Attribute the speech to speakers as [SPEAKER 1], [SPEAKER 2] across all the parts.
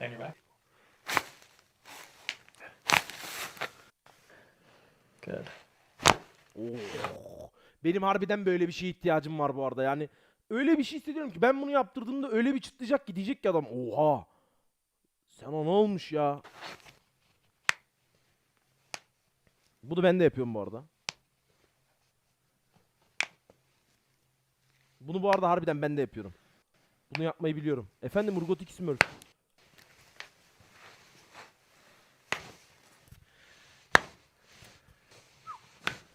[SPEAKER 1] And you're back. Good.
[SPEAKER 2] Oh. Benim harbiden böyle bir şeye ihtiyacım var bu arada. Yani öyle bir şey hissediyorum ki ben bunu yaptırdığımda öyle bir çıtlayacak ki diyecek ki adam oha. Sen o ne olmuş ya? Bunu ben de yapıyorum bu arada. Bunu bu arada harbiden ben de yapıyorum. Bunu yapmayı biliyorum. Efendim Urgotik Smurf.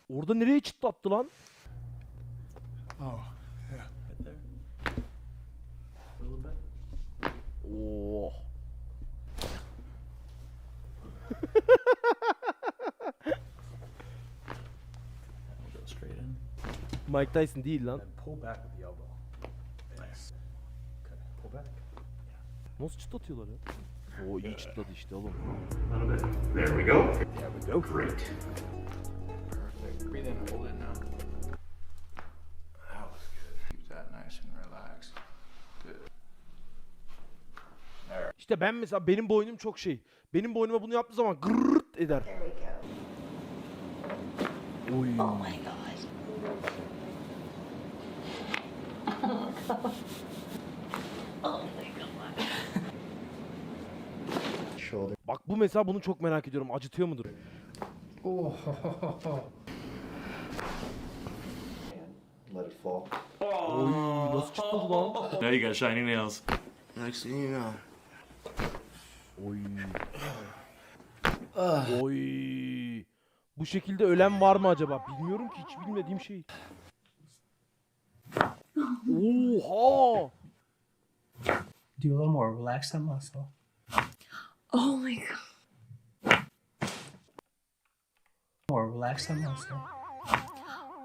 [SPEAKER 2] Orada nereye çıtlattı lan?
[SPEAKER 1] Right there. A little bit. Go straight in.
[SPEAKER 2] Mike Tyson değil lan.
[SPEAKER 1] And pull back with the elbow. Nice. Okay. Pull back.
[SPEAKER 2] Nasıl çıtlatıyorlar ya? Oo iyi çıtladı işte oğlum.
[SPEAKER 3] There we go.
[SPEAKER 2] There we go.
[SPEAKER 3] Great.
[SPEAKER 4] Breathe in, hold in now. That was good. Keep that nice and relaxed. Good. There.
[SPEAKER 2] İşte ben mesela benim boynum çok şey. Benim boynuma bunu yaptığı zaman gırrrt eder.
[SPEAKER 5] There we go.
[SPEAKER 2] Oy.
[SPEAKER 5] Oh my god. Oh my god.
[SPEAKER 3] Shoulder.
[SPEAKER 2] Bak bu mesela bunu çok merak ediyorum. Acıtıyor mudur?
[SPEAKER 3] Let it fall.
[SPEAKER 2] Oy nasıl çıtladı lan?
[SPEAKER 1] Now you got shiny nails.
[SPEAKER 3] Next thing you know.
[SPEAKER 2] Oy. Oy. Bu şekilde ölen var mı acaba? Bilmiyorum ki hiç bilmediğim şey. Oha!
[SPEAKER 6] do a little more. Relax that muscle.
[SPEAKER 5] Oh my god.
[SPEAKER 6] More. Relax that muscle.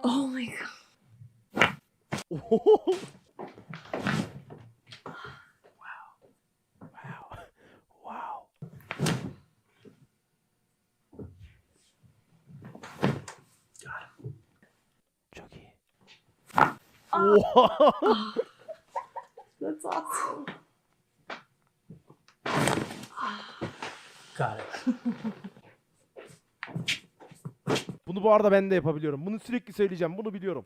[SPEAKER 5] Oh my god.
[SPEAKER 2] Wow. Çok iyi. Oha!
[SPEAKER 5] That's awesome.
[SPEAKER 6] Got it.
[SPEAKER 2] Bunu bu arada ben de yapabiliyorum. Bunu sürekli söyleyeceğim. Bunu biliyorum.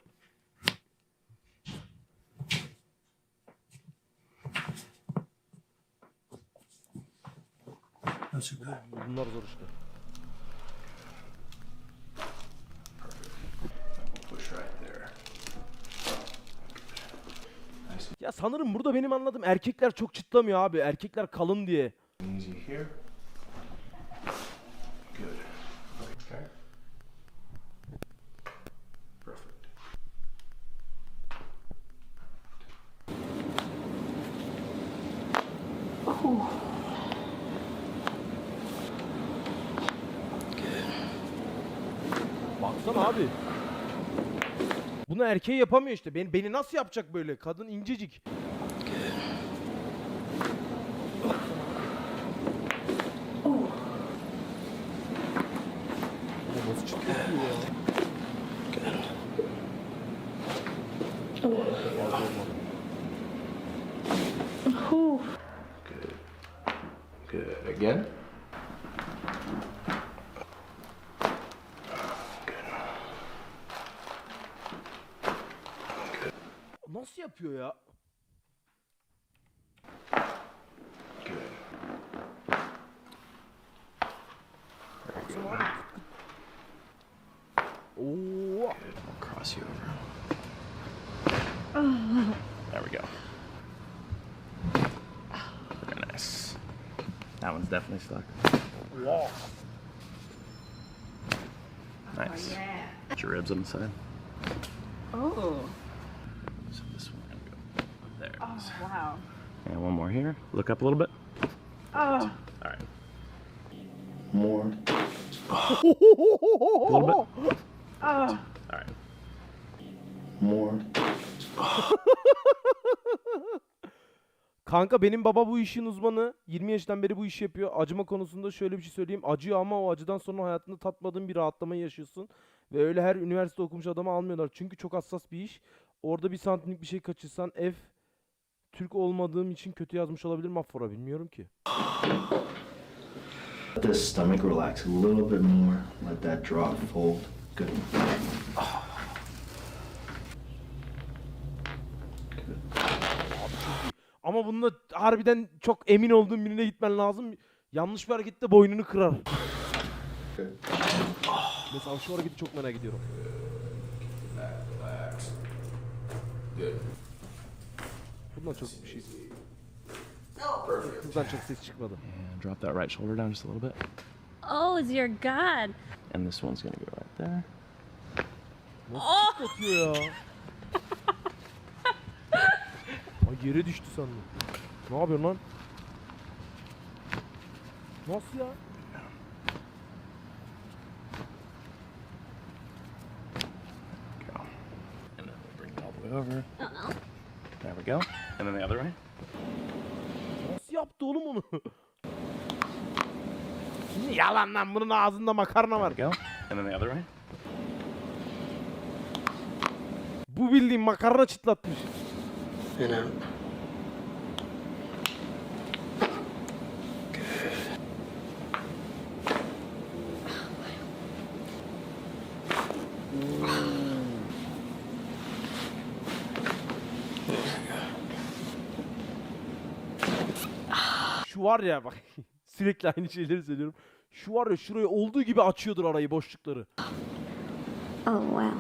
[SPEAKER 6] Good.
[SPEAKER 2] Bunlar zor işte. Ya sanırım burada benim anladığım erkekler çok çıtlamıyor abi. Erkekler kalın diye.
[SPEAKER 4] Easy here. Good. Okay. Perfect.
[SPEAKER 2] Baksana abi. Bunu erkeği yapamıyor işte. Beni, beni nasıl yapacak böyle? Kadın incecik. Nasıl çıtlatıyor ya?
[SPEAKER 4] Good. Good. Again.
[SPEAKER 2] Yapıyor ya?
[SPEAKER 4] Good.
[SPEAKER 2] Oo.
[SPEAKER 1] I'll cross you over. There we go. Very nice. That one's definitely stuck.
[SPEAKER 2] Wow.
[SPEAKER 1] Nice.
[SPEAKER 5] Oh, yeah.
[SPEAKER 1] Put your ribs on the side.
[SPEAKER 5] Oh.
[SPEAKER 1] İs.
[SPEAKER 5] wow.
[SPEAKER 1] And one more here. Look up a little bit.
[SPEAKER 5] Oh.
[SPEAKER 1] All right.
[SPEAKER 3] More.
[SPEAKER 1] A little bit.
[SPEAKER 5] Oh.
[SPEAKER 1] All right.
[SPEAKER 3] More.
[SPEAKER 2] Kanka benim baba bu işin uzmanı. 20 yaşından beri bu işi yapıyor. Acıma konusunda şöyle bir şey söyleyeyim. Acıyor ama o acıdan sonra hayatında tatmadığın bir rahatlamayı yaşıyorsun. Ve öyle her üniversite okumuş adamı almıyorlar. Çünkü çok hassas bir iş. Orada bir santimlik bir şey kaçırsan F Türk olmadığım için kötü yazmış olabilir mi Afora bilmiyorum ki.
[SPEAKER 3] Let this stomach relax a little bit more. Let that drop fold. Good.
[SPEAKER 2] Ama bunda harbiden çok emin olduğum birine gitmen lazım. Yanlış bir harekette boynunu kırar. Mesela şu hareketi çok merak ediyorum.
[SPEAKER 4] Good.
[SPEAKER 2] Bundan çok bir şey.
[SPEAKER 4] Perfect.
[SPEAKER 2] Kızdan çok ses çıkmadı.
[SPEAKER 1] And drop that right shoulder down just a little bit.
[SPEAKER 5] Oh, dear God.
[SPEAKER 1] And this one's gonna go right there.
[SPEAKER 2] Nasıl atıyor ya? Ay yere düştü sandım. Ne yapıyorsun lan? Nasıl ya?
[SPEAKER 1] Go. And then bring it all the way over. There we go. And then the other way.
[SPEAKER 2] Nasıl yaptı oğlum onu? Yalan lan bunun ağzında makarna var.
[SPEAKER 1] There we go. And then the other way.
[SPEAKER 2] Bu bildiğin makarna çıtlatmış.
[SPEAKER 3] And
[SPEAKER 2] Şu var ya bak sürekli aynı şeyleri söylüyorum. Şu var ya şurayı olduğu gibi açıyordur arayı boşlukları.
[SPEAKER 5] Oh, wow.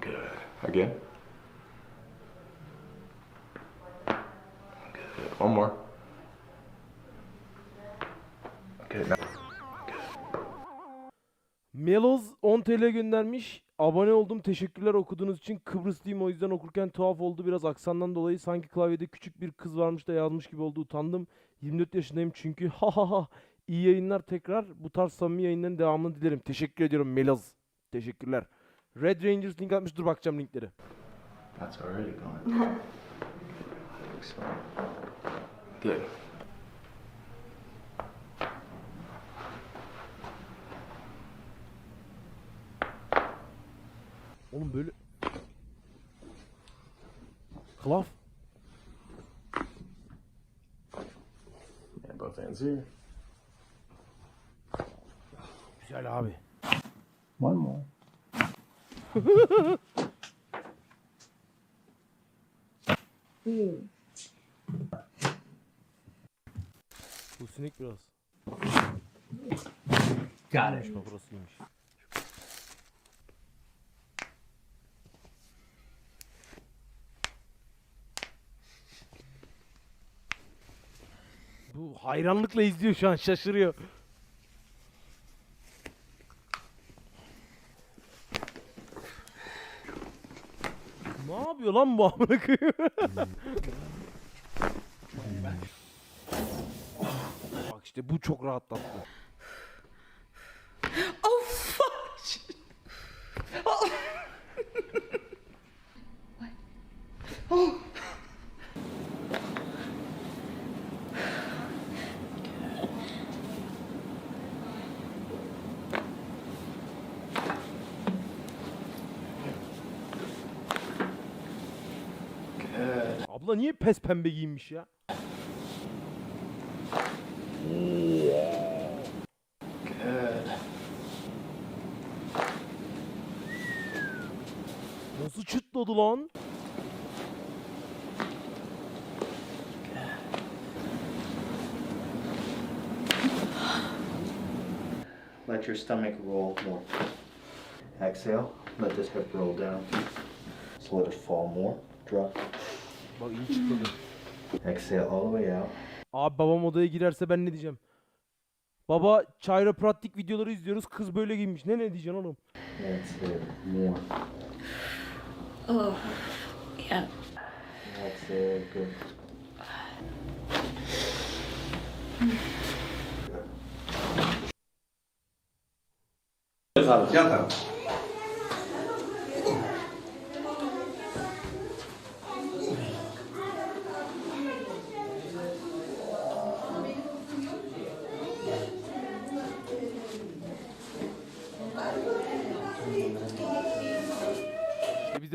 [SPEAKER 4] Good. Again. Good. One more. Good. Now.
[SPEAKER 2] Meloz 10 TL göndermiş. Abone oldum. Teşekkürler okuduğunuz için. Kıbrıslıyım o yüzden okurken tuhaf oldu. Biraz aksandan dolayı sanki klavyede küçük bir kız varmış da yazmış gibi oldu. Utandım. 24 yaşındayım çünkü. Ha ha ha. İyi yayınlar tekrar. Bu tarz samimi yayınların devamını dilerim. Teşekkür ediyorum Meloz. Teşekkürler. Red Rangers link atmış. Dur bakacağım linkleri.
[SPEAKER 3] That's already gone.
[SPEAKER 4] Good.
[SPEAKER 2] Oğlum böyle... Klaf.
[SPEAKER 1] And both here.
[SPEAKER 2] Güzel abi.
[SPEAKER 6] One more.
[SPEAKER 2] Bu sinek biraz.
[SPEAKER 6] Got it.
[SPEAKER 2] burasıymış. Hayranlıkla izliyor şu an şaşırıyor. Ne yapıyor lan bu amına? Bak işte bu çok rahatlattı. Abla niye pes pembe giyinmiş ya? Nasıl çıtladı lan?
[SPEAKER 3] Let your stomach roll more. Exhale. Let this hip roll down. So let it fall more. Drop.
[SPEAKER 2] Bak iyi çıtladı.
[SPEAKER 3] Exhale all the way out.
[SPEAKER 2] Abi babam odaya girerse ben ne diyeceğim? Baba chiropractic videoları izliyoruz. Kız böyle giymiş. Ne ne diyeceksin oğlum?
[SPEAKER 3] More.
[SPEAKER 5] Oh, yeah.
[SPEAKER 3] That's it. Good.
[SPEAKER 2] İşte biz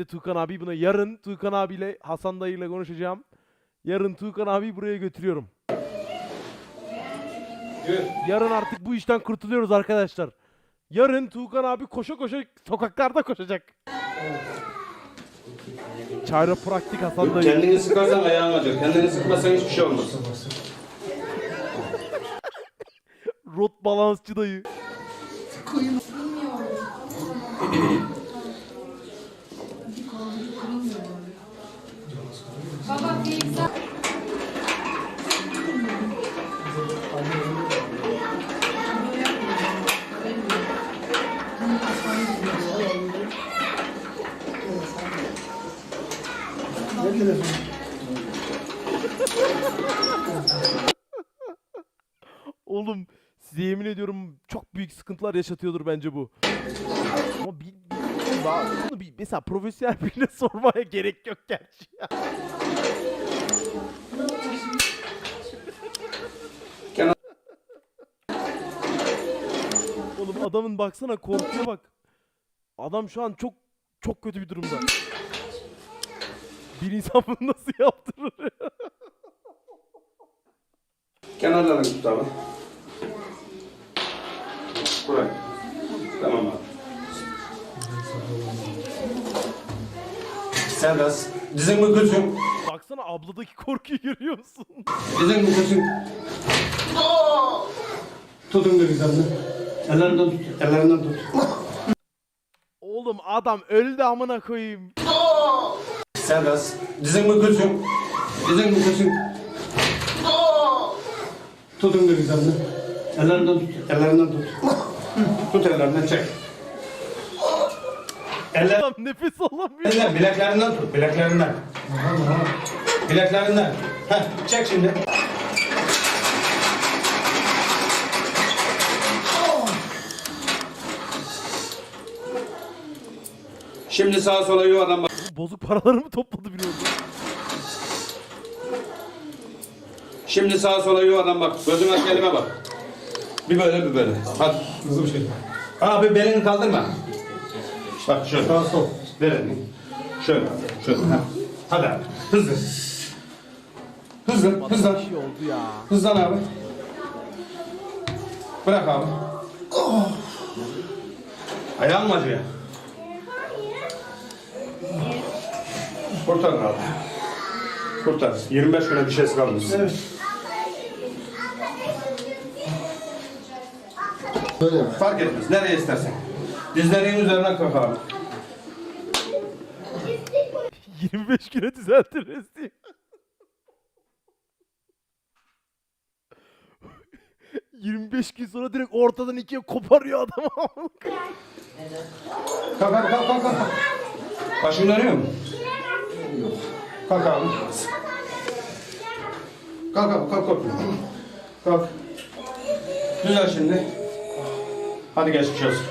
[SPEAKER 2] de Tuğkan abi buna yarın Tuğkan abiyle Hasan dayıyla konuşacağım. Yarın Tuğkan abi buraya götürüyorum. Yarın artık bu işten kurtuluyoruz arkadaşlar. Yarın Tuğkan abi koşa koşa sokaklarda koşacak. Çayra praktik Hasan Yok, dayı.
[SPEAKER 7] kendini sıkarsan ayağın acır. Kendini sıkmasan hiçbir şey olmaz.
[SPEAKER 2] Rot balansçı dayı. Bilmiyorum. Oğlum size yemin ediyorum çok büyük sıkıntılar yaşatıyordur bence bu. Ama bir, bir, daha, bunu bir mesela profesyonel birine sormaya gerek yok gerçi ya. Oğlum adamın baksana korkuya bak. Adam şu an çok çok kötü bir durumda. Bir insan bunu nasıl yaptırır?
[SPEAKER 7] Kenarlarına tut abi. Bırak. Tamam abi. Serdar, dizin mi kızım?
[SPEAKER 2] Baksana abladaki korkuyu görüyorsun.
[SPEAKER 7] Dizin mi kızım? Tutun da bizi. Ellerinden tut, ellerinden tut.
[SPEAKER 2] Oğlum adam öldü amına koyayım.
[SPEAKER 7] Serdar, dizin mi kızım? Dizin mi kızım? Tutun da bizi. Ellerinden tut, ellerinden tut. Tut ellerinden çek. Eller...
[SPEAKER 2] Adam nefes alamıyor.
[SPEAKER 7] Eller bileklerinden tut, bileklerinden. bileklerinden. Heh, çek şimdi. Şimdi sağa sola yuvarlan bak.
[SPEAKER 2] Bozuk paraları mı topladı biliyorsun?
[SPEAKER 7] Şimdi sağa sola yuvarlan bak. Gözüme kelime bak. Bir böyle bir böyle. Hadi. Hızlı bir şey. Abi belini kaldırma. Bak şöyle. Sağ sol. Nereni? Şöyle. Şöyle. Ha. Hadi abi. Hızlı. Hızlı. Hızlan. Hızlan abi. Bırak abi. Oh. Ayağın mı acıyor? Kurtar abi. Kurtar. 25 güne bir şey kalmış. Evet. Böyle mi? Fark etmez. Nereye istersen. Dizlerin üzerine kalkalım.
[SPEAKER 2] 25 güne düzeltiriz diye. 25 gün sonra direkt ortadan ikiye koparıyor adam.
[SPEAKER 7] kalk kalk kalk kalk. kalk. Başın dönüyor mu? Yok. Kalk abi. Kalk abi kalk kalk. Kalk. Güzel şimdi. Hadi geçmiş olsun.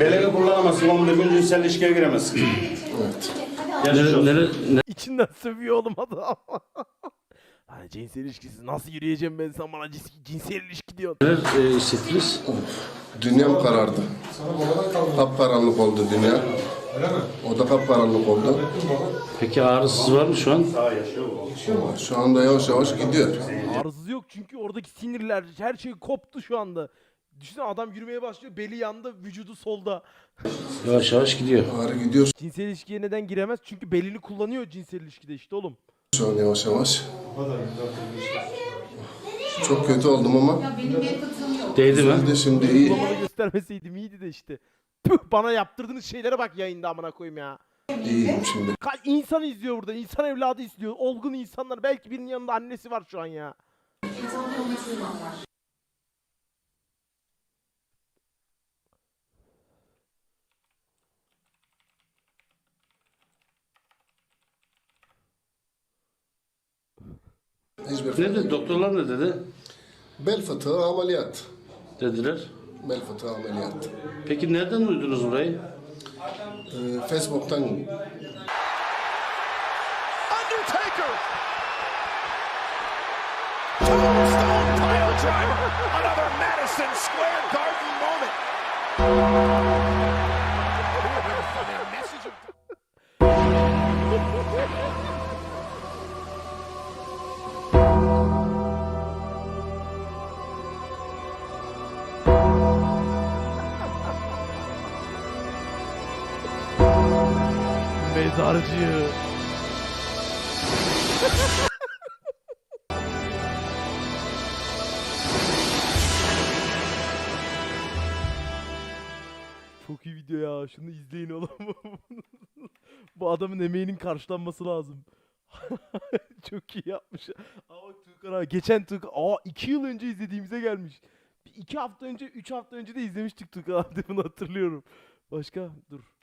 [SPEAKER 7] Beleni kullanamazsın oğlum. Öbür cinsel ilişkiye giremezsin. evet. Nere, nere,
[SPEAKER 2] İçinden sövüyor oğlum adam. Hani cinsel ilişkisi nasıl yürüyeceğim ben sen bana cins- cinsel ilişki diyorsun. nere e, hissettiniz?
[SPEAKER 8] Dünyam karardı. Sana babadan kaldı. Kapkaranlık oldu dünya. Öyle mi? O da kapkaranlık oldu.
[SPEAKER 9] Peki ağrısız var mı şu an?
[SPEAKER 8] Ama Şu anda yavaş yavaş gidiyor.
[SPEAKER 2] Arzı yok çünkü oradaki sinirler her şey koptu şu anda. Düşünsene adam yürümeye başlıyor beli yanda vücudu solda.
[SPEAKER 9] Yavaş yavaş gidiyor.
[SPEAKER 8] Ağrı gidiyor
[SPEAKER 2] Cinsel ilişkiye neden giremez? Çünkü belini kullanıyor cinsel ilişkide işte oğlum.
[SPEAKER 8] şu an yavaş yavaş. Çok kötü oldum ama
[SPEAKER 9] Değdi mi?
[SPEAKER 8] bir de şimdi iyi.
[SPEAKER 2] Babana göstermeseydim iyiydi de işte. Bana yaptırdığınız şeylere bak yayında amına koyayım ya.
[SPEAKER 8] İyiyim şimdi.
[SPEAKER 2] Ka- izliyor burada. insan evladı izliyor. Olgun insanlar. Belki birinin yanında annesi var şu an ya.
[SPEAKER 8] Hiçbir
[SPEAKER 9] dedi doktorlar ne dedi?
[SPEAKER 8] Bel fıtığı ameliyat.
[SPEAKER 9] Dediler.
[SPEAKER 8] Bel fıtığı ameliyat.
[SPEAKER 9] Peki nereden duydunuz burayı?
[SPEAKER 8] Facebook tan
[SPEAKER 1] Undertaker! Tombstone pile driver! Another Madison Square Garden moment!
[SPEAKER 2] Mezarcı. Çok iyi video ya. Şunu izleyin oğlum. Bu adamın emeğinin karşılanması lazım. Çok iyi yapmış. Bak Tuğkan abi. Geçen Tuğkan. Aa iki yıl önce izlediğimize gelmiş. Bir iki hafta önce, üç hafta önce de izlemiştik Tuğkan abi. Bunu hatırlıyorum. Başka? Dur.